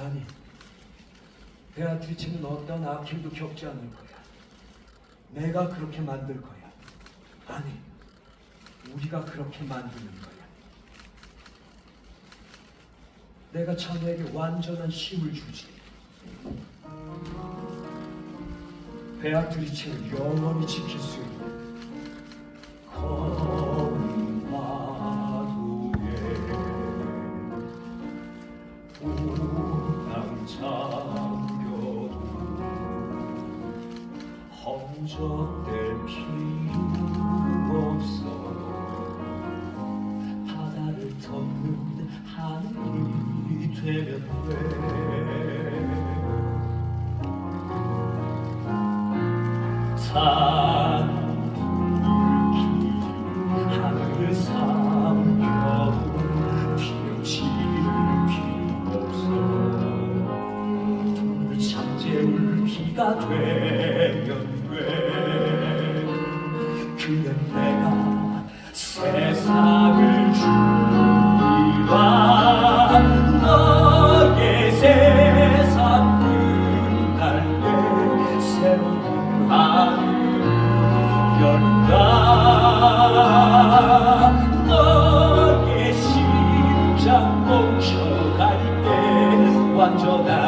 아니, 베아트리체는 어떤 악행도 겪지 않을 거야. 내가 그렇게 만들 거야. 아니, 우리가 그렇게 만드는 거야. 내가 자네에게 완전한 힘을 주지. 베아트리체를 영원히 지킬 수 있는 허 비가 되면 돼 그냥 내가 세상을 주리라. 너의 세상 끝날 때 새로운 하늘 연다. 너의 심장 멈춰갈 때 완전한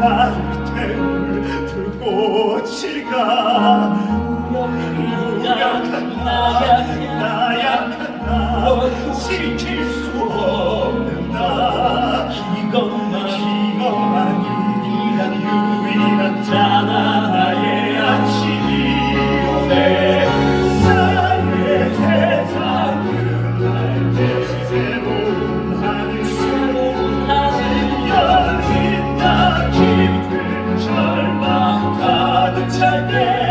나를 태울 불꽃이가 again.